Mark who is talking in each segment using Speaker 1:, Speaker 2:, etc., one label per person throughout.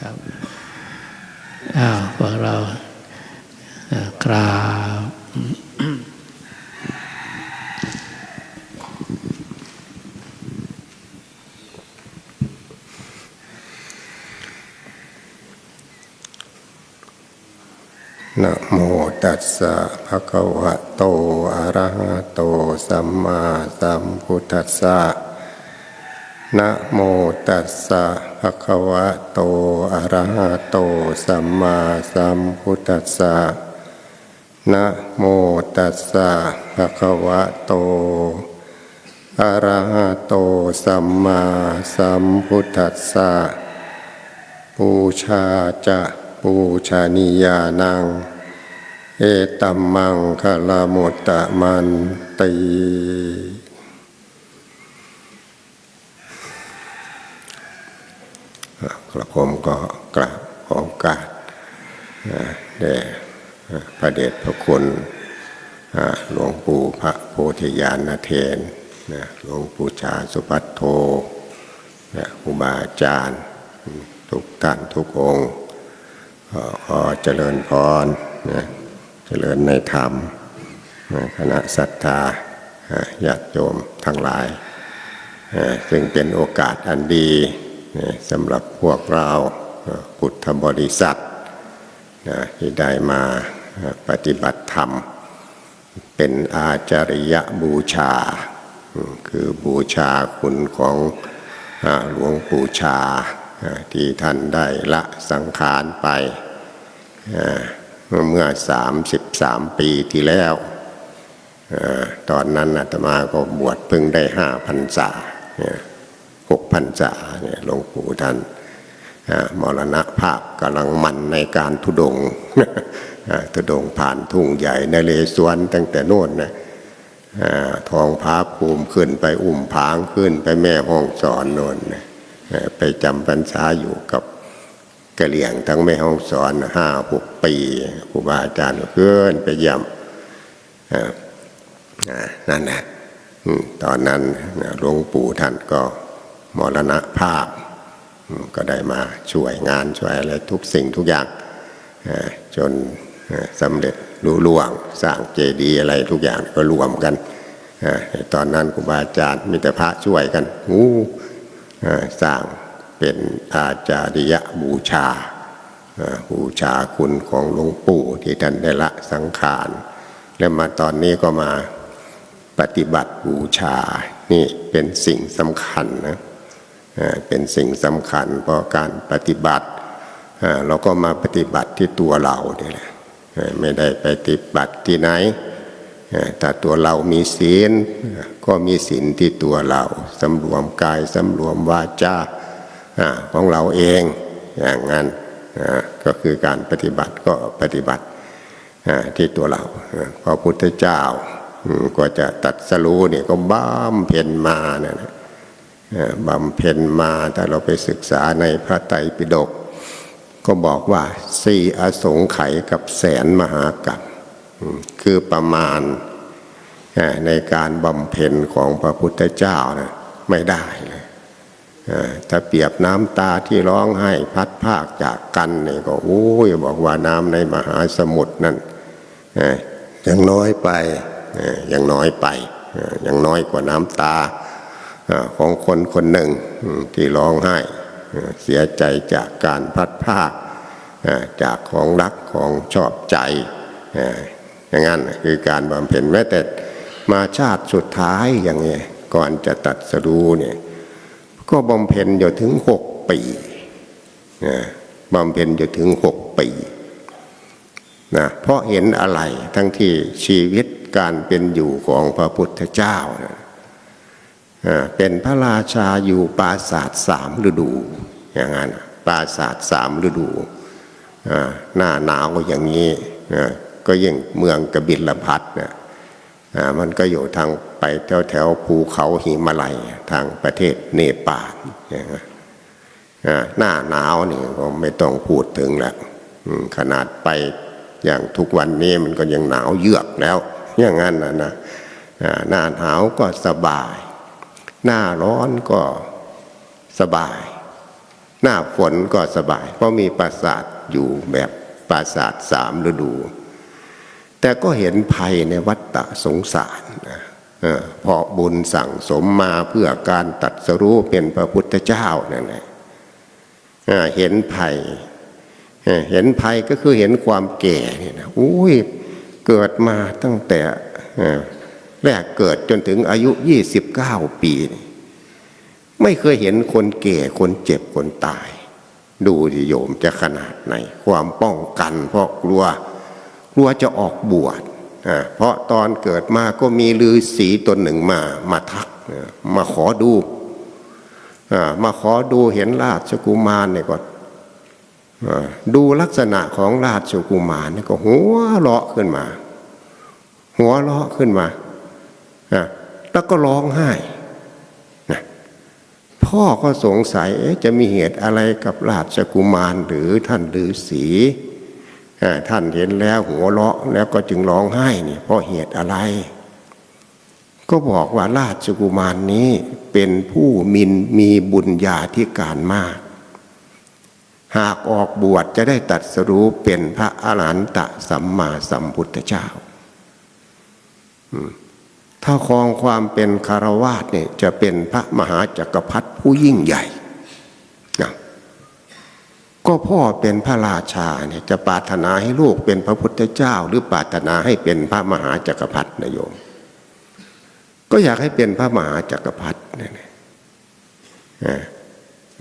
Speaker 1: ครับอ้าวพวกเรากราบ
Speaker 2: นะโมตัสสะภะคะวะโต อะระหะโต สัมมาสัมพุทธัสสะนะโมตัสสะ ภะคะวะโตอะระหะโต สัมมาสัมพุทธัสสะนะโมตัสสะภะคะวะโตอะระหะโต สัมมาสัมพุทธัสสะปูชาจะปูชานิยานัง เอตัมมังคลามุตตะมันตี กระผมก็กราบขอโอกาสแด่พระเดชพระคุณหลวงปู่พระโพธิญาณเทนหลวงปู่ชาสุปัตโทครูบาอาจารย์ ทุกท่านทุกองค์ขอเจริญพรเจริญในธรรมคณะศรัทธาญาติโยมทั้งหลาย ซึ่งเป็นโอกาสอันดี สำหรับพวกเราพุทธบริษัทที่ได้มาปฏิบัติธรรม เป็นอาจาริยบูชา คือบูชาคุณของหลวงปู่ชาที่ท่านได้ละสังขารไปเมื่อสามสิบสามปีที่แล้วตอนนั้นอาตมาก็บวชเพิ่งได้ห้าพันษา หกพันษาเนี่ยหลวงปู่ท่านมรณภาพกำลังมันในการทุดงทุดงผ่านทุ่งใหญ่ในเลสวนตั้งแต่โน่นนะทองพาภูมิขึ้นไปอุ่มผางขึ้นไปแม่ห้องสอนโน่นไปจำพรรษาอยู่กับกะเหลี่ยงทั้งแม่ห้องสอนห้าหกปีครูบาอาจารย์ก็ขึ้นไปเยี่ยมนั่นแหละตอนนั้นหลวงปู่ท่านก็ มรณภาพ ก็ได้มาช่วยงานช่วยอะไรทุกสิ่งทุกอย่างจนสำเร็จรู้ล่วงสร้างเจดีย์อะไรทุกอย่างก็รวมกันตอนนั้นครูบาอาจารย์มิตรพระช่วยกันงูสร้างเป็นอาจาริยบูชาบูชาคุณของหลวงปู่ที่ท่านได้ละสังขาร แล้วมาตอนนี้ก็มาปฏิบัติบูชา นี่เป็นสิ่งสำคัญนะ เป็นสิ่งสำคัญเพราะการปฏิบัติเราก็มาปฏิบัติที่ตัวเราเนี่ยแหละไม่ได้ไปปฏิบัติที่ไหนถ้าตัวเรามีศีลก็มีศีลที่ตัวเราสำรวมกายสำรวมวาจาของเราเองอย่างนั้นก็คือการปฏิบัติก็ปฏิบัติที่ตัวเราพระพุทธเจ้าก็จะตัดสรู้เนี่ยก็บ้ามเพนมาเนะ บำเพ็ญมาถ้าเราไปศึกษาในพระไตรปิฎกก็บอกว่าสี่อสงไขยกับแสนมหากัปคือประมาณในการบำเพ็ญของพระพุทธเจ้านะไม่ได้เลยถ้าเปรียบน้ำตาที่ร้องไห้พัดภาคจากกันเนี่ยก็โอ้ยบอกว่าน้ำในมหาสมุทรนั่นยังน้อยไปยังน้อยไปยังน้อยกว่าน้ำตา ของคนคนหนึ่งที่ร้องไห้เสียใจจากการพัดภาคจากของรักของชอบใจอย่างนั้นคือการบำเพ็ญแม้แต่มาชาติสุดท้ายอย่างนี้ก่อนจะตัดสรู้เนี่ยก็บำเพ็ญอยู่ถึงหกปีบำเพ็ญอยู่ถึงหกปีนะเพราะเห็นอะไรทั้งที่ชีวิตการเป็นอยู่ของพระพุทธเจ้านะ เป็นพระราชาอยู่ปราสาทสามฤดู อย่างนั้นปราสาทสามฤดูหน้าหนาวอย่างนี้ก็ยิ่งเมืองกบิลพัทนะมันก็อยู่ทางไปแถวแถวภูเขาหิมาลัยทางประเทศเนปาลหน้าหนาวนี่ก็ไม่ต้องพูดถึงแล้วขนาดไปอย่างทุกวันนี้มันก็ยังหนาวเยือกแล้ว อย่างนั้นนะนะหน้าหนาวก็สบาย หน้าร้อนก็สบาย หน้าฝนก็สบาย เพราะมีปราสาทอยู่แบบปราสาทสามฤดู แต่ก็เห็นภัยในวัฏฏะสงสารนะเพราะบุญสั่งสมมาเพื่อการตัดสรู้เป็นพระพุทธเจ้านั่นแหละเห็นภัย เห็นภัยก็คือเห็นความแก่นี่นะอุ้ยเกิดมาตั้งแต่ แรกเกิดจนถึงอายุ 29 ปีนี่ไม่เคยเห็นคนแก่คนเจ็บคนตาย ดูดิโยมจะขนาดไหน ความป้องกันเพราะกลัวกลัวจะออกบวชอ่าเพราะตอนเกิดมาก็มีฤาษีตนหนึ่งมามาทักมาขอดูอ่ามาขอดูเห็นราชกุมารเนี่ยก็อ่าดูลักษณะของราชกุมารเนี่ยก็หัวเราะขึ้นมา หัวเราะขึ้นมา อ่าแล้วก็ร้องไห้นะพ่อก็สงสัยจะมีเหตุอะไรกับราชกุมารหรือท่านฤาษีท่านเห็นแล้วหัวเราะแล้วก็จึงร้องไห้นี่เพราะเหตุอะไร ก็บอกว่าราชกุมารนี้เป็นผู้มินมีบุญญาธิการมาก หากออกบวชจะได้ตัดสรู้เป็นพระอรหันตสัมมาสัมพุทธเจ้าอืม ถ้าครองความเป็นคารวาสเนี่ยจะเป็นพระมหาจักรพรรดิผู้ยิ่งใหญ่นะก็พ่อเป็นพระราชาเนี่ยจะปรารถนาให้ลูกเป็นพระพุทธเจ้า หรือปรารถนาให้เป็นพระมหาจักรพรรดินะโยม ก็อยากให้เป็นพระมหาจักรพรรดินี่นะอ่า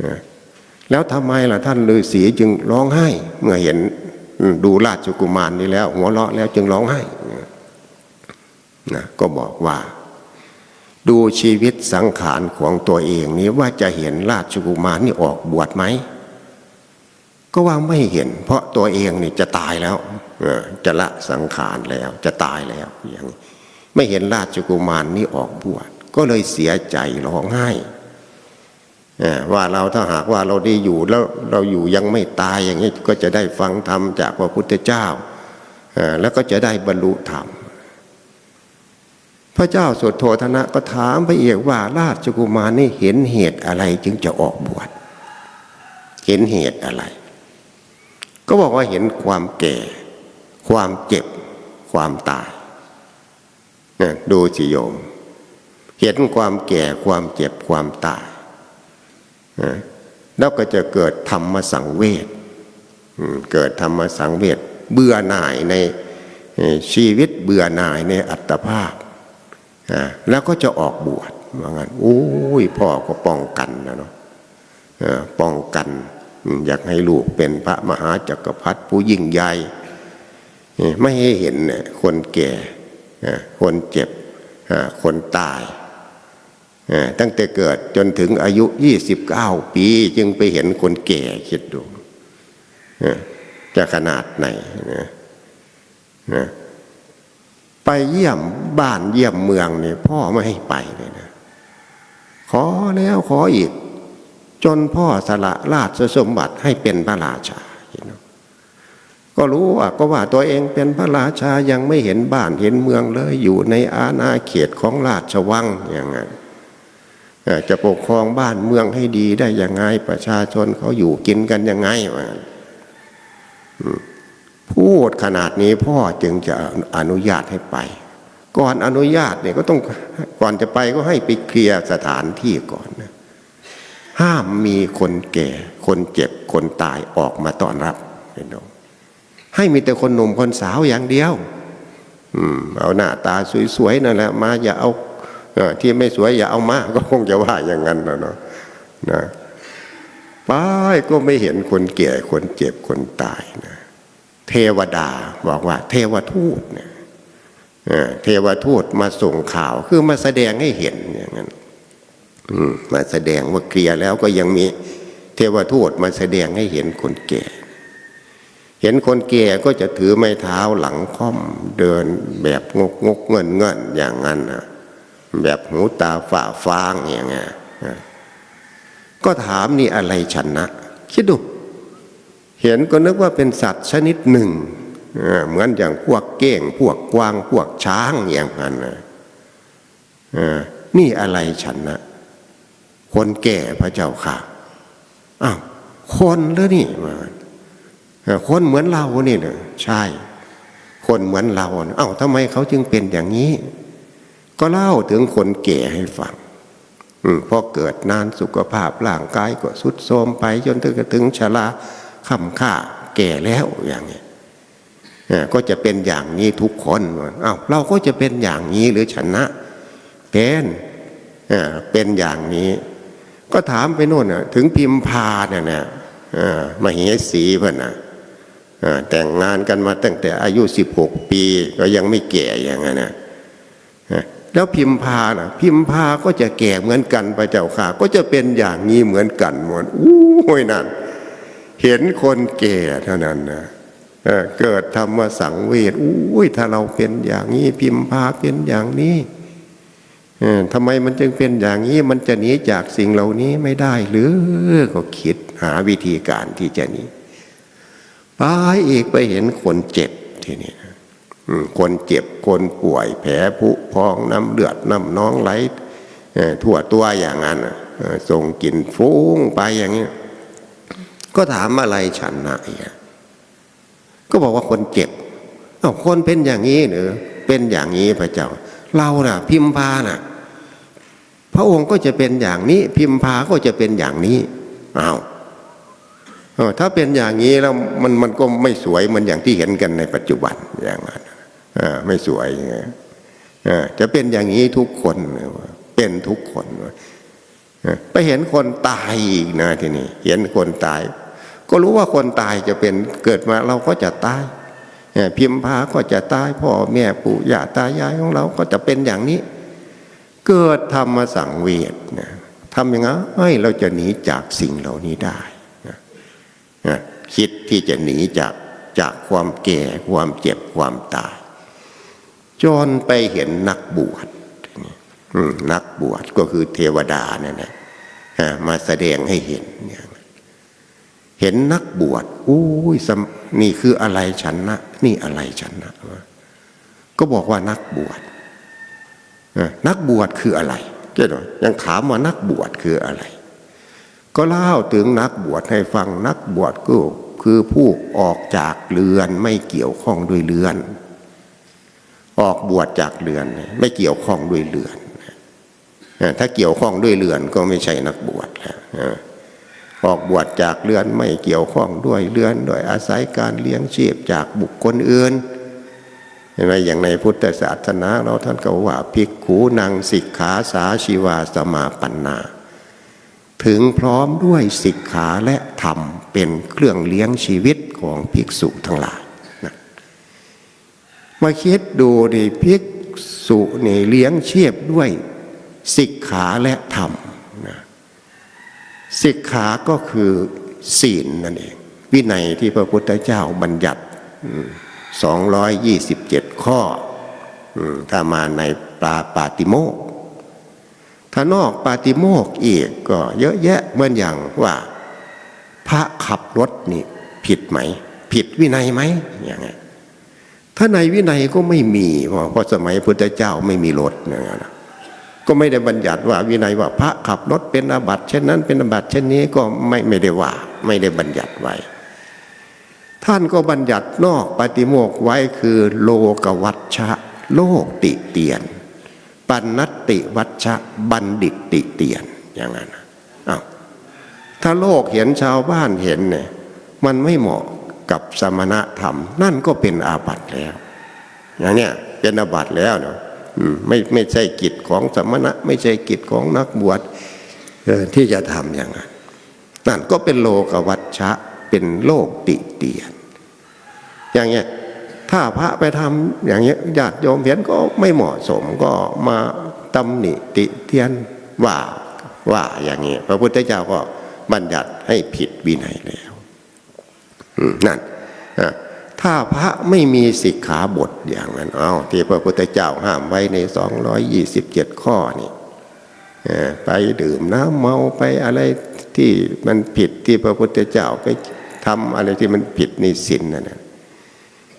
Speaker 2: อ่าแล้วทำไมล่ะท่านฤาษีจึงร้องไห้ เมื่อเห็นดูราชกุมารนี้แล้ว หัวเราะแล้วจึงร้องไห้ นะก็บอกว่า ดูชีวิตสังขารของตัวเองนี้ว่าจะเห็นราชกุมารนี่ออกบวชไหมก็ว่าไม่เห็น เพราะตัวเองนี่จะตายแล้วจะละสังขารแล้วจะตายแล้วอย่างนี้ไม่เห็นราชกุมารนี่ออกบวชก็เลยเสียใจร้องไห้ว่าเราถ้าหากว่าเราได้อยู่แล้วเราอยู่ยังไม่ตายอย่างนี้ก็จะได้ฟังธรรมจากพระพุทธเจ้าแล้วก็จะได้บรรลุธรรม พระเจ้าสุโธธนะก็ถามพระเอกว่าราชกุมารนี่เห็นเหตุอะไรจึงจะออกบวชเห็นเหตุอะไร ก็บอกว่าเห็นความแก่ ความเจ็บ ความตายนี่ดูสิโยม เห็นความแก่ความเจ็บความตายนะแล้วก็จะเกิดธรรมสังเวชเกิดธรรมสังเวชเบื่อหน่ายในชีวิตเบื่อหน่ายในอัตภาพ อ่าแล้วก็จะออกบวชว่างั้นโอ้ยพ่อก็ป้องกันนะเนาะป้องกัน อยากให้ลูกเป็นพระมหาจักรพรรดิผู้ยิ่งใหญ่ไม่ให้เห็นเนี่ยคนแก่คนเจ็บคนตาย ตั้งแต่เกิดจนถึงอายุ 29 ปี จึงไปเห็นคนแก่คิดดูจะขนาดไหนนะ ไปเยี่ยมบ้านเยี่ยมเมืองเนี่ยพ่อไม่ให้ไปเลยนะ ขอแล้วขออีก จนพ่อสละราชสมบัติให้เป็นพระราชาก็รู้ว่าก็ว่าตัวเองเป็นพระราชายังไม่เห็นบ้านเห็นเมืองเลยอยู่ในอาณาเขตของราชวังอย่างไงจะปกครองบ้านเมืองให้ดีได้ยังไงประชาชนเขาอยู่กินกันยังไงวะอืม พูดขนาดนี้พ่อจึงจะอนุญาตให้ไป ก่อนอนุญาตเนี่ยก็ต้องก่อนจะไปก็ให้ไปเคลียร์สถานที่ก่อนนะห้ามมีคนแก่ คนเจ็บคนตายออกมาต้อนรับเห็นไหมให้มีแต่คนหนุ่มคนสาวอย่างเดียว อืม เอาหน้าตาสวยๆนั่นแหละมาอย่าเอาเอที่ไม่สวยอย่าเอามา ก็คงจะว่าอย่างนั้นนะเนาะนะไปก็ไม่เห็นคนแก่คนเจ็บคนตายนะ เทวดาบอกว่า เทวทูตเนี่ยเทวทูตมาส่งข่าวคือมาแสดงให้เห็นอย่างนั้นมาแสดงว่าเคลียร์แล้วก็ยังมีเทวทูตมาแสดงให้เห็นคนแก่ เห็นคนแก่ก็จะถือไม้เท้าหลังค่อมเดินแบบงกงกเงินเงินอย่างนั้นนะแบบหูตาฝ่าฟางอย่างเงี้ยก็ถามนี่อะไรฉันนะ คิดดู เห็นก็นึกว่าเป็นสัตว์ชนิดหนึ่ง เหมือนอย่างพวกเก้ง พวกกวาง พวกช้างอย่างนั้นนะนี่อะไรฉันนะคนแก่พระเจ้าค่ะอ้าวคนหรือนี่ว่าคนเหมือนเรานี่เนะใช่ คนเหมือนเราเอ้าทำไมเขาจึงเป็นอย่างนี้ ก็เล่าถึงคนแก่ให้ฟังอพอเกิดนานสุขภาพร่างกายก็สุดโทรมไปจนถึงถึงชรา ค่ำค่าแก่แล้วอย่างนี้เอ่อก็จะเป็นอย่างนี้ทุกคนว่าอ้าวเราก็จะเป็นอย่างนี้หรือชนะ เป็นเป็นอย่างนี้ ก็ถามไปโน่นถึงพิมพาเนี่ยนะมาเหสีเพื่อนนะแต่งงานกันมาตั้งแต่อายุ 16 ปีก็ยังไม่แก่อย่างนั้นนะแล้วพิมพานะพิมพาก็จะแก่เหมือนกันพระเจ้าค่ะ ก็จะเป็นอย่างนี้เหมือนกันหมดอู้ยนั่น เห็นคนแก่เท่านั้นนะเเกิดธรรมสังเวชอู้ยถ้าเราเป็นอย่างนี้พิมพาเป็นอย่างนี้ทำไมมันจึงเป็นอย่างนี้มันจะหนีจากสิ่งเหล่านี้ไม่ได้หรือก็คิดหาวิธีการที่จะหนีไปอีกไปเห็นคนเจ็บทีนี้คนเจ็บคนป่วยแผลผุพองน้ำเลือดน้ำน้องไหลทั่วตัวอย่างนั้นส่งกลิ่นฟุ้งไปอย่างนี้ ก็ถามอะไรฉันนะอีกอะก็บอกว่าคนเจ็บเอ้าคนเป็นอย่างนี้หรือเป็นอย่างนี้พระเจ้า เราน่ะ พิมพาน่ะ พระองค์ก็จะเป็นอย่างนี้ พิมพาก็จะเป็นอย่างนี้อ้าวเออถ้าเป็นอย่างนี้แล้วมันมันก็ไม่สวยเหมันอย่างที่เห็นกันในปัจจุบันอย่างนั้นไม่สวยไงจะเป็นอย่างนี้ทุกคนเป็นทุกคนไปเห็นคนตายอีกนะทีนี้เห็นคนตาย ก็รู้ว่าคนตายจะเป็นเกิดมาเราก็จะตายพิมพาก็จะตายพ่อแม่ปู่ย่าตายายของเราก็จะเป็นอย่างนี้ เกิดธรรมสังเวชนะทำยังไงให้เราจะหนีจากสิ่งเหล่านี้ได้นะคิดที่จะหนีจากจากความแก่ความเจ็บความตายจนไปเห็นนักบวชนักบวชก็คือเทวดานั่นแหละมาแสดงให้เห็นเนี่ย เห็นนักบวชอุ้ยนี่คืออะไรฉันนะนี่อะไรฉันนะก็บอกว่านักบวชนักบวชคืออะไรเจ้าหน่อยยังถามว่านักบวชคืออะไร ก็เล่าถึงนักบวชให้ฟังนักบวชก็คือผู้ออกจากเรือนไม่เกี่ยวข้องด้วยเรือน ออกบวชจากเรือนไม่เกี่ยวข้องด้วยเรือนถ้าเกี่ยวข้องด้วยเรือนก็ไม่ใช่นักบวชแล้ว ออกบวชจากเรือนไม่เกี่ยวข้องด้วยเรือนโดยอาศัยการเลี้ยงชีพจากบุคคลอื่นเห็นไหมอย่างในพุทธศาสนาเราท่านก็ว่าภิกขุนางสิกขาสาชีวาสมาปันนา ถึงพร้อมด้วยสิกขาและธรรมเป็นเครื่องเลี้ยงชีวิตของภิกษุทั้งหลายนะมาคิดดูดิภิกษุนี่เลี้ยงชีพด้วยสิกขาและธรรม สิกขาก็คือศีลนั่นเอง วินัยที่พระพุทธเจ้าบัญญัติสองร้อยยี่สิบเจ็ดข้อถ้ามาในปาปาติโมกถ้านอกปาติโมกอีกก็เยอะแยะเหมือนอย่างว่า พระขับรถนี่ผิดไหม ผิดวินัยไหมอย่างเงี้ยถ้าในวินัยก็ไม่มีเพราะสมัยพุทธเจ้าไม่มีรถอย่างเงี้ยน ก็ไม่ได้บัญญัติว่าวินัยว่าพระขับรถเป็นอาบัติเช่นนั้นเป็นอาบัติเช่นนี้ก็ไม่ไม่ได้ว่า ไม่ได้บัญญัติไว้ ท่านก็บัญญัตินอกปาติโมกข์ไว้คือโลกวัชชะ โลกติเตียน ปันนติวัชชะบัณฑิตติเตียนอย่างนั้นอ้าวถ้าโลกเห็นชาวบ้านเห็นเนี่ยมันไม่เหมาะกับสมณธรรม นั่นก็เป็นอาบัติแล้วอย่างเนี้ยเป็นอาบัติแล้วเนาะ ไม่ไม่ใช่กิจของสมณะ ไม่ใช่กิจของนักบวชที่จะทำอย่างนั้นนั่นก็เป็นโลกวัชชะเป็นโลกติเตียน อย่างเงี้ยถ้าพระไปทำอย่างเงี้ยญาติโยมเห็นก็ไม่เหมาะสมก็มาตำหนิติเตียนว่าว่าอย่างเงี้ยพระพุทธเจ้าก็บัญญัติให้ผิดวินัยแล้วนั่นอะ ถ้าพระไม่มีสิกขาบทอย่างนั้นเอาที่พระพุทธเจ้าห้ามไว้ในสองร้อยยี่สิบเจ็ดข้อนี่ไปดื่มน้ำเมาไปอะไรที่มันผิดที่พระพุทธเจ้าไปทำอะไรที่มันผิดในศีลนั่นนะ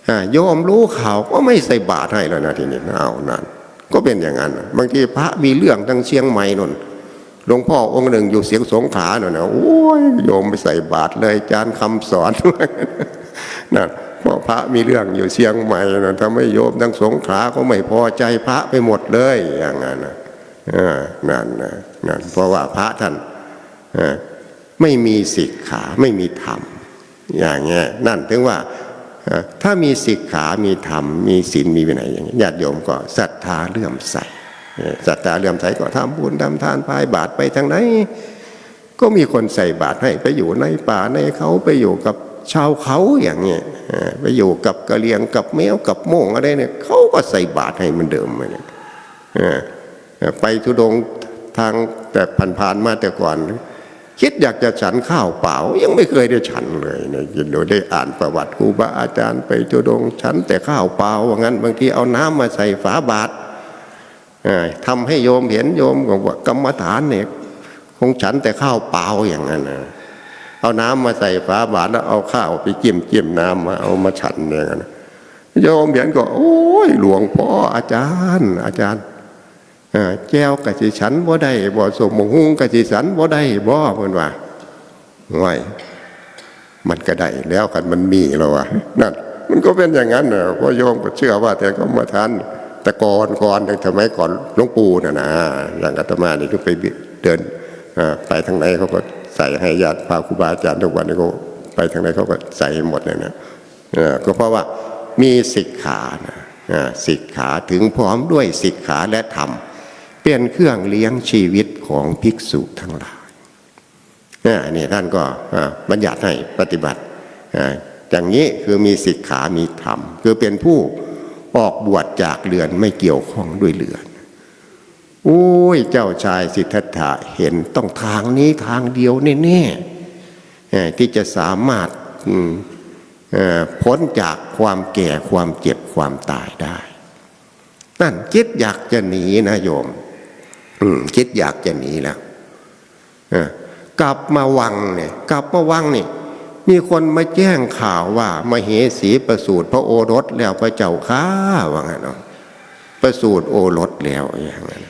Speaker 2: อ่าโยมรู้ข่าวก็ไม่ใส่บาตรให้แล้วนะทีนี้เอานั่นก็เป็นอย่างนั้น บางทีพระมีเรื่องทั้งเชียงใหม่นนหลวงพ่อองค์หนึ่งอยู่เสียงสงขลาเน่ะนะโอ้ยโยมไปใส่บาตรเลยจารย์คำสอนนะ เพราะพระมีเรื่องอยู่เชียงใหม่นะทำให้โยมทั้งสงขาก็ไม่พอใจพระไปหมดเลยอย่างนั้นนะนั่นนะนั่นเพราะว่าพระท่านไม่มีสิกขาไม่มีธรรมอย่างเงี้ยนั่นถึงว่าถ้ามีสิกขามีธรรม มีศีลมีวินัยอย่างเงี้ยญาติโยมก็ศรัทธาเลื่อมใสศรัทธาเลื่อมใสก็ทำบุญทำทานพายบาตรไปทางไหนก็มีคนใส่บาตรให้ไปอยู่ในป่าในเขาไปอยู่กับ ชาวเขาอย่างเงี้ยไปอยู่กับกะเหรียงกับแมวกับโม่งอะไรเนี่ยเขาก็ใส่บาตรให้มันเดิมเลยเนี่ยไปทุดงทางแต่ผ่านๆมาแต่ก่อน คิดอยากจะฉันข้าวเปล่า ยังไม่เคยได้ฉันเลยเนี่ยโดยได้อ่านประวัติครูบาอาจารย์ไปทุดงฉันแต่ข้าวเปล่าว่างั้นบางทีเอาน้ำมาใส่ฝาบาตรเอ่อทำให้โยมเห็นโยมก็ว่ากรรมฐานเนี่ยคงฉันแต่ข้าวเปล่าอย่างนั้นนะ เอาน้ำมาใส่ฝาบาตรแล้วเอาข้าวไปจิ้มจิ้มน้ำมาเอามาฉันอย่างนั้นโยมเห็นก็ โอ้ยหลวงพ่ออาจารย์ อาจารย์แจ้วกะสิฉันบ่ได้บ่สมหุงกะสิฉันบ่ได้บ่เพิ่อนว่าไว้มันก็ได้แล้วกันมันมีแล้ววะนั่นมันก็เป็นอย่างนั้นเนอะเพราะโยมก็เชื่อว่า แต่ก็มาทานแต่ก่อนก่อนในสมัยก่อนหลวงปู่น่ะนะอย่างอาตมาเนี่ยก็ไปเดินไปทางไหนเขาก็ ส่ให้ญาติพาครูบาอาจารย์ทุกวันนี้เขาไปทางไหนเขาก็ใส่ให้หมดเลยนะก็เพราะว่ามีสิกขานะสิกขาถึงพร้อมด้วยสิกขาและธรรมเป็นเครื่องเลี้ยงชีวิตของภิกษุทั้งหลายนี่ท่านก็บัญญัติให้ปฏิบัติอ่าอย่างนี้คือมีสิกขามีธรรม คือเป็นผู้ออกบวชจากเรือนไม่เกี่ยวข้องด้วยเรือน โอ้ยเจ้าชายสิทธัตถะเห็นต้องทางนี้ทางเดียวแน่ๆเอ่อที่จะสามารถพ้นจากความแก่ความเจ็บความตายได้ นั่นคิดอยากจะหนีนะโยมมคิดอยากจะหนีแล้วกลับมาวังเนี่ยกลับมาวังนี่มีคนมาแจ้งข่าวว่ามาเหสีประสูติพระโอรสแล้วพระเจ้าข้าว่างั้นเนาะประสูติโอรสแล้วอย่างนั้น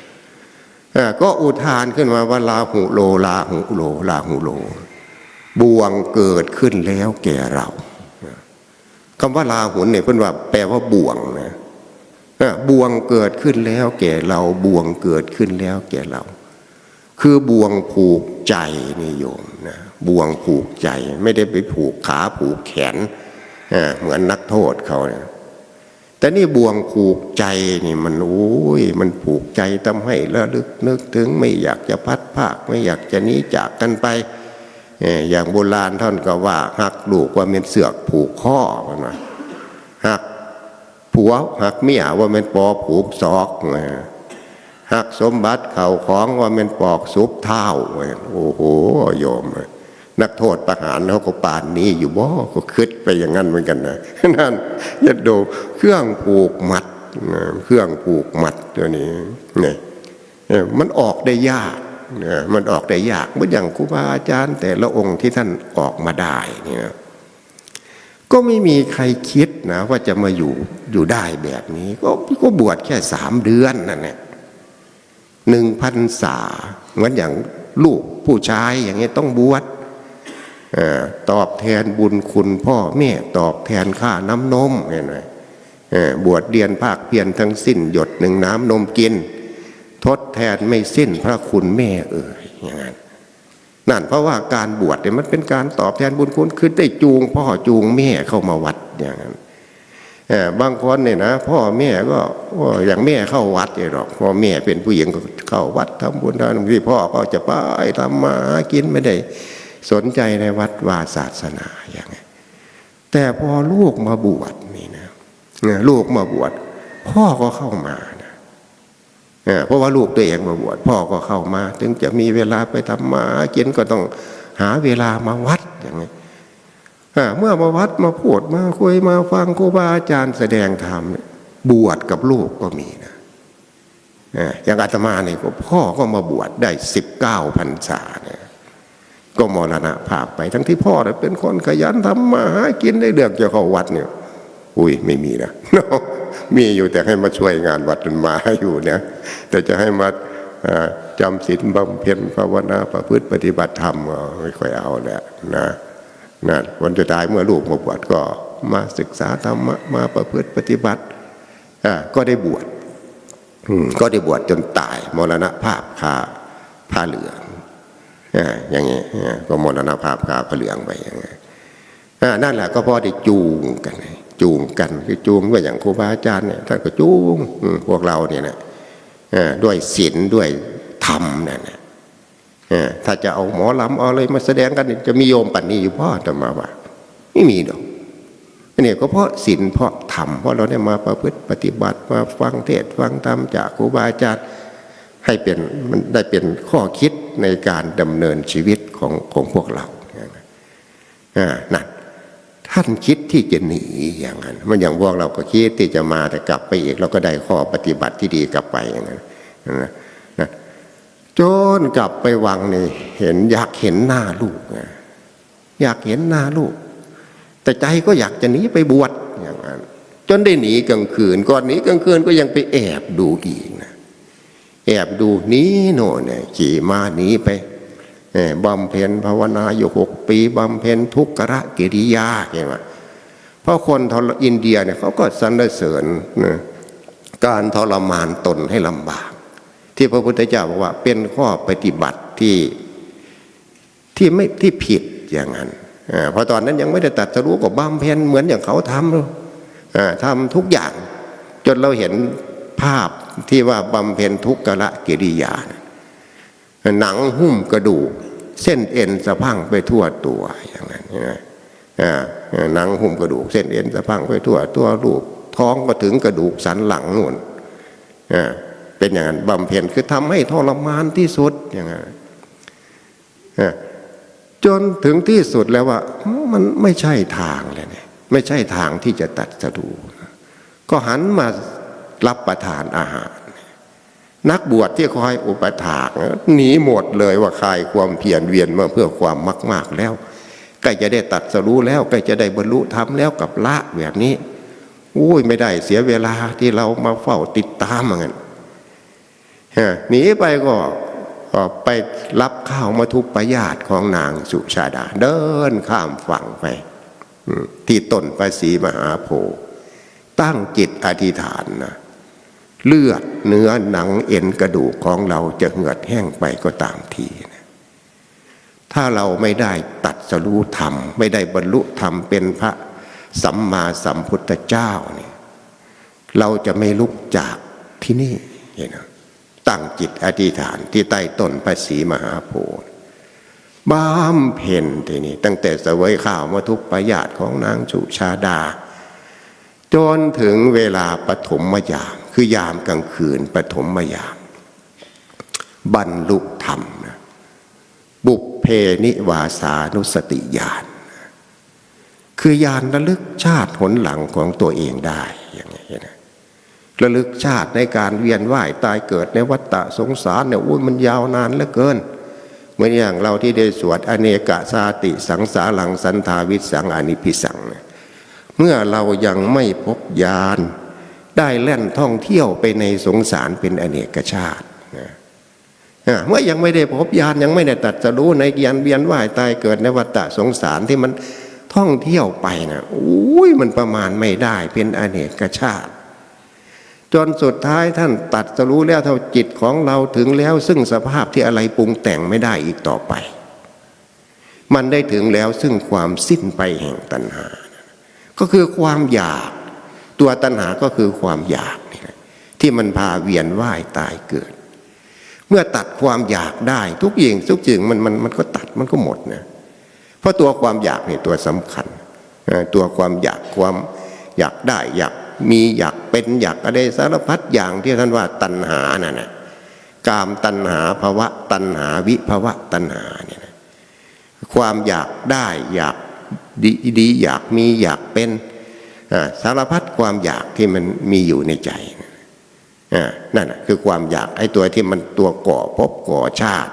Speaker 2: ก็อุทานขึ้นมาว่าลาหุโลลาหุโลลาหุโล บวงเกิดขึ้นแล้วแก่เราคำว่าลาหุนเนี่ยเพิ่นว่าแปลว่าบ่วงนะบ่วงเกิดขึ้นแล้วแก่เราบ่วงเกิดขึ้นแล้วแก่เรา คือบ่วงผูกใจนี่โยมนะบ่วงผูกใจ ไม่ได้ไปผูกขาผูกแขนเหมือนนักโทษเขาเนี่ย แต่นี่บ่วงผูกใจนี่มันโอ้ยมันผูกใจทำให้ระลึกนึกถึงไม่อยากจะพัดภาคไม่อยากจะหนีจากกันไปอย่างโบราณท่านก็ว่าหักลูกว่าเป็นเสือกผูกข้อมันว่าหักผัวหักเมียว่าเป็นปอผูกศอกหักสมบัติเข่าของว่าเป็นปอกซุปเท้าโอ้โหโยมเอ้ย นักโทษประหารเขาก็ป่านนี้อยู่บ่ก็คิดไปอย่างนั้นเหมือนกันนะนั่นยัดดูเครื่องผูกมัดเครื่องผูกมัดตัวนี้เนี่ยมันออกได้ยากเออมันออกได้ยากเหมือนอย่างครูบาอาจารย์ แต่ละองค์ที่ท่านออกมาได้เนี่ยก็ไม่มีใครคิดนะว่าจะมาอยู่อยู่ได้แบบนี้ ก็ก็บวชแค่สามเดือนนั่นแหละหนึ่งพันษาเหมือนอย่างลูกผู้ชายอย่างเงี้ยต้องบวช ตอบแทนบุญคุณพ่อแม่ตอบแทนค่าน้ำนมเห็นไหมเอ่อบวชเรียนภาคเพียรทั้งสิ้นหยดหนึ่งน้ำนมกิน ทดแทนไม่สิ้นพระคุณแม่เอ่ยอย่างนั้นนั่นเพราะว่าการบวชเนี่ยมันเป็นการตอบแทนบุญคุณคือได้จูงพ่อจูงแม่เข้ามาวัดอย่างนั้นบางคนเนี่ยนะพ่อแม่ก็อย่างแม่เข้าวัดอย่างหรอกพ่อแม่เป็นผู้หญิงก็เข้าวัดทำบุญทำที่พ่อก็จะไปทำมาหากินไม่ได้ สนใจในวัดวาศาสนาอย่างไงแต่พอลูกมาบวชนี่นะลูกมาบวชพ่อก็เข้ามานะเพราะว่าลูกตัวเองมาบวชพ่อก็เข้ามา ถึงจะมีเวลาไปทำมาหากินก็ต้องหาเวลามาวัดอย่างไงเมื่อมาวัดมาพูดมาคุยมาฟังครูบาอาจารย์แสดงธรรมบวชกับลูกก็มีนะอย่างอาตมาเนี่ยก็พ่อก็มาบวชได้สิบเก้าพรรษาเนี่ย ก็มรณะภาพไปทั้งที่พ่อเนี่ยเป็นคนขยันทำมาหากินได้เดือกจะเข้าวัดเนี่ย อุ้ยไม่มีนะมีอยู่แต่ให้มาช่วยงานวัดมันมาอยู่เนี่ยแต่จะให้มาจำศีลบำเพ็ญภาวนาประพฤติปฏิบัติธรรมไม่ค่อยเอาแหละนะนะวันสุดท้ายเมื่อลูกมาบวชก็มาศึกษาธรรมะมาประพฤติปฏิบัติก็ได้บวชก็ได้บวชจนตายมรณภาพคาผ้าเหลือง อย่างนี้อ่าก็มรณภาพคาผเหลืองไปอย่างนี้อ่านั่นแหละก็พอได้จูงกัน จูงกันคือจูงด้วยอย่างครูบาอาจารย์เนี่ยท่านก็จูงพวกเราเนี่ยนะด้วยศีลด้วยธรรมเนี่ยนะถ้าจะเอาหมอลำเอาอะไรมาแสดงกันจะมีโยมปันนี้อยู่พ่อแต่มาว่าไม่มีดอกเนี่ยก็เพราะศีลเพราะธรรมเพราะเราได้มาประพฤติปฏิบัติมาฟังเทศฟังธรรมจากครูบาอาจารย์ ให้เป็นมันได้เป็นข้อคิดในการดำเนินชีวิตของของพวกเราอ่านั่นท่านคิดที่จะหนีอย่างนั้นมันอย่างพวกเราก็คิดที่จะมาแต่กลับไปอีกเราก็ได้ข้อปฏิบัติที่ดีกลับไปอย่างนั้นนะนะจนกลับไปวังนี่เห็นอยากเห็นหน้าลูกอยากเห็นหน้าลูก แต่ใจก็อยากจะหนีไปบวชอย่างนั้นจนได้หนีกลางคืนก่อนหนีกลางคืนก็ยังไปแอบดูอีก แอบดูหนี้โน่นเนี่ยขี่มาหนีไปบำเพ็ญภาวนาอยู่หกปีบำเพ็ญทุกขะกิริยาเห็นไหมเพราะคนทอินเดียเนี่ยเขาก็สรรเสริญนะการทรมานตนให้ลำบาก ที่พระพุทธเจ้าบอกว่าเป็นข้อปฏิบัติที่ที่ไม่ที่ผิดอย่างนั้นอ่าเพราะตอนนั้นยังไม่ได้ตัดสรู้กับบำเพ็ญเหมือนอย่างเขาทำเลยทำทุกอย่าง จนเราเห็นภาพ ที่ว่าบำเพ็ญทุกขละกิริยานะหนังหุ้มกระดูก เส้นเอ็นสะพังไปทั่วตัวอย่างนั้นนะหนังหุ้มกระดูก เส้นเอ็นสะพังไปทั่วตัวลูกท้องก็ถึงกระดูกสันหลังนู่นเป็นอย่างนั้นบำเพ็ญคือทำให้ทรมานที่สุดอย่างนั้นจนถึงที่สุดแล้วว่ามันไม่ใช่ทางเลยเนี่ยไม่ใช่ทางที่จะตัดสรู้ก็หันมา รับประทานอาหาร นักบวชที่คอยอุปถากหนีหมดเลยว่าคลายความเพียรเวียนมาเพื่อความมาก ๆแล้วใกล้จะได้ตัดสรู้แล้วใกล้จะได้บรรลุธรรมแล้วกับละแบบนี้อุ้ยไม่ได้เสียเวลาที่เรามาเฝ้าติดตามเหมือนกันหนีไปก็ไปรับข้าวมาทุปยาตของนางสุชาดา เดินข้ามฝั่งไปที่ต้นประสีมหาโพธิ์ตั้งจิตอธิษฐานนะ เลือดเนื้อหนังเอ็นกระดูกของเราจะเหือดแห้งไปก็ตามทีนะถ้าเราไม่ได้ตัดสรู้ธรรม ไม่ได้บรรลุธรรมเป็นพระสัมมาสัมพุทธเจ้าเนี่ยเราจะไม่ลุกจากที่นี่เห็นไหมตั้งจิตอธิษฐานที่ใต้ต้นพระศรีมหาโพธิ์บำเพ็ญทีนี้ตั้งแต่เสวยข้าวมาทุกประหยาดของนางสุชาดา จนถึงเวลาปฐมยาม คือยามกลางคืนปฐมมยาม บรรลุธรรมนะบุพเพนิวาสานุสติญาณคือญาณระลึกชาติหนหลังของตัวเองได้อย่างนี้นะระลึกชาติในการเวียนว่ายตายเกิดในวัฏฏะสงสารเนี่ยอุ้ยมันยาวนานเหลือเกินเหมือนอย่างเราที่ได้สวดอเนกสาติสังสารังสันทาวิสังอานิพิสังเนี่ยเมื่อเรายังไม่พบญาณ ได้แล่นท่องเที่ยวไปในสงสารเป็นอเนกชาตินะเมื่อยังไม่ได้พบญาณยังไม่ได้ตัดสรู้ในยันเวียนว่ายตายเกิดในวัฏสงสารที่มันท่องเที่ยวไปนะอุ้ยมันประมาณไม่ได้เป็นอเนกชาติ จนสุดท้ายท่านตัดสรู้แล้วเท่าจิตของเราถึงแล้วซึ่งสภาพที่อะไรปรุงแต่งไม่ได้อีกต่อไป มันได้ถึงแล้วซึ่งความสิ้นไปแห่งตัณหา ก็คือความอยาก ตัวตัณหาก็คือความอยากนี่แหละที่มันพาเวียนว่ายตายเกิด เมื่อตัดความอยากได้ทุกอย่างทุกสิ่งมันมันมันก็ตัดมันก็หมดนะเพราะตัวความอยากเนี่ยตัวสำคัญ ตัวความอยากความอยากได้อยากมีอยากเป็นอยากอะไรสารพัดอย่างที่ท่านว่าตัณหานั่นนะกามตัณหาภาวะตัณหาวิภาวะตัณหาเนี่ยนะความอยากได้อยากดีดีอยากมีอยากเป็น สารพัดความอยากที่มันมีอยู่ในใจนั่นคือความอยากไอ้ตัวที่มันตัวก่อภพก่อชาติ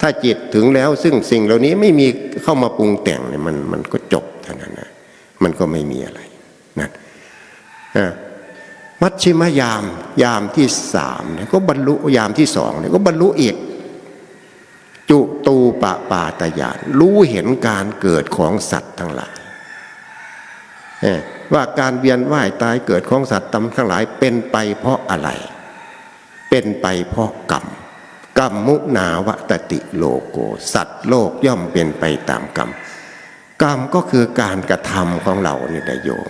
Speaker 2: ถ้าจิตถึงแล้วซึ่งสิ่งเหล่านี้ไม่มีเข้ามาปรุงแต่งเนี่ยมันมันก็จบเท่านั้นนะมันก็ไม่มีอะไรนั่นมัชชิมยามยามที่สามเนี่ยก็บรรลุยามที่สองเนี่ยก็บรรลุอีกจุตูปะปาตยานรู้เห็นการเกิดของสัตว์ทั้งหลายเอ่ ว่าการเวียนว่ายตายเกิดของสัตว์ตำทั้งหลายเป็นไปเพราะอะไร เป็นไปเพราะกรรมกรรมมุนาวตติโลโก สัตว์โลกย่อมเป็นไปตามกรรมกรรมก็คือการกระทำของเรานี่นะโยม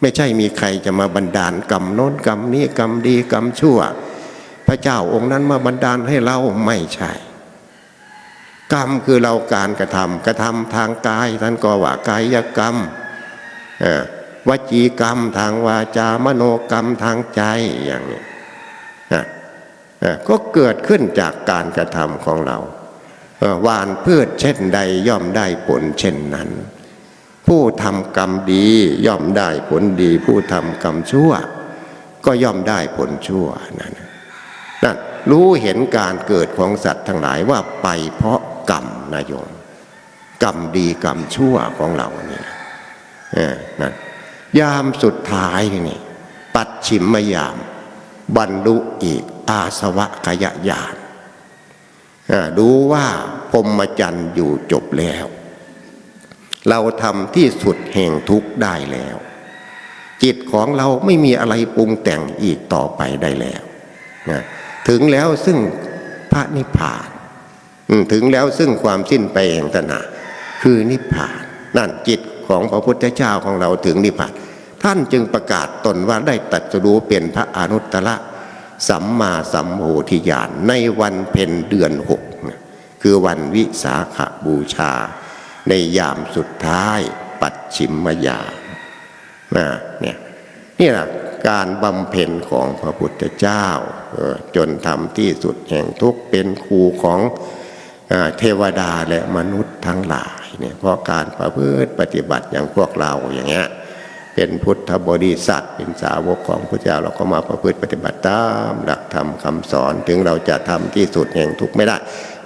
Speaker 2: ไม่ใช่มีใครจะมาบันดาลกรรมโน้นกรรมนี้กรรมดีกรรมชั่ว พระเจ้าองค์นั้นมาบันดาลให้เราไม่ใช่ กรรมคือเราการกระทำกระทำทางกายท่านก็ว่ากายกรรมอ่อ วจีกรรมทางวาจามโนกรรมทางใจอย่างนี้นะก็เกิดขึ้นจากการกระทำของเราหวานพืชเช่นใดย่อมได้ผลเช่นนั้น ผู้ทำกรรมดีย่อมได้ผลดี ผู้ทำกรรมชั่ว ก็ย่อมได้ผลชั่วนั่นนั่นรู้เห็นการเกิดของสัตว์ทั้งหลายว่าไปเพราะกรรมนะโยมกรรมดีกรรมชั่วของเรานี่นะเออนั่น ยามสุดท้ายนี่ปัดฉิมมยาม บรรลุอีกอาสวะขยญาณอ่าดูว่าพรมจรรย์อยู่จบแล้ว เราทำที่สุดแห่งทุกข์ได้แล้ว จิตของเราไม่มีอะไรปรุงแต่งอีกต่อไปได้แล้วนะถึงแล้วซึ่งพระนิพพานถึงแล้วซึ่งความสิ้นไปแห่งตนะคือนิพพาน นั่นจิต ของพระพุทธเจ้าของเราถึงนิพพาน ท่านจึงประกาศตนว่าได้ตัดรู้เป็นพระอนุตตรสัมมาสัมโพธิญาณในวันเพ็ญเดือนหกคือวันวิสาขบูชา ในยามสุดท้ายปัดชิมมยานะเนี่ยนี่แหละการบำเพ็ญของพระพุทธเจ้าจนทำที่สุดแห่งทุกเป็นครูของ เทวดาและมนุษย์ทั้งหลายเนี่ยเพราะการประพฤติปฏิบัติอย่างพวกเราอย่างเงี้ยเป็นพุทธบริษัทเป็นสาวกของพระเจ้าเราก็มาประพฤติปฏิบัติตามหลักธรรมคำสอนถึงเราจะทำที่สุดแห่งทุกข์ไม่ได้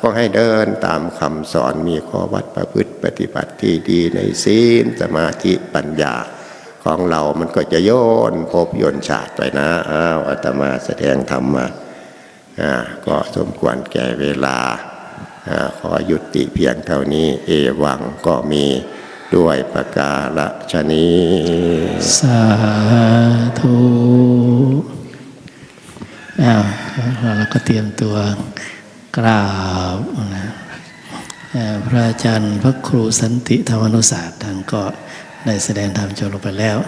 Speaker 2: ก็ให้เดินตามคำสอนมีข้อวัดประพฤติปฏิบัติที่ดีในศีลสมาธิปัญญาของเรามันก็จะโยนภพโยนชาติไปนะอ้าวอาตมาแสดงธรรมมาอ่าก็สมควรแก่เวลา ขอยุติเพียงเท่านี้ เอวังก็มีด้วยประกาศชนี
Speaker 1: สาธุอ้าวเราก็เตรียมตัวกราบพระอาจารย์พระครูสันติธรรมนุศาสตร์ท่านก็ได้แสดงธรรมจบลงไปแล้ว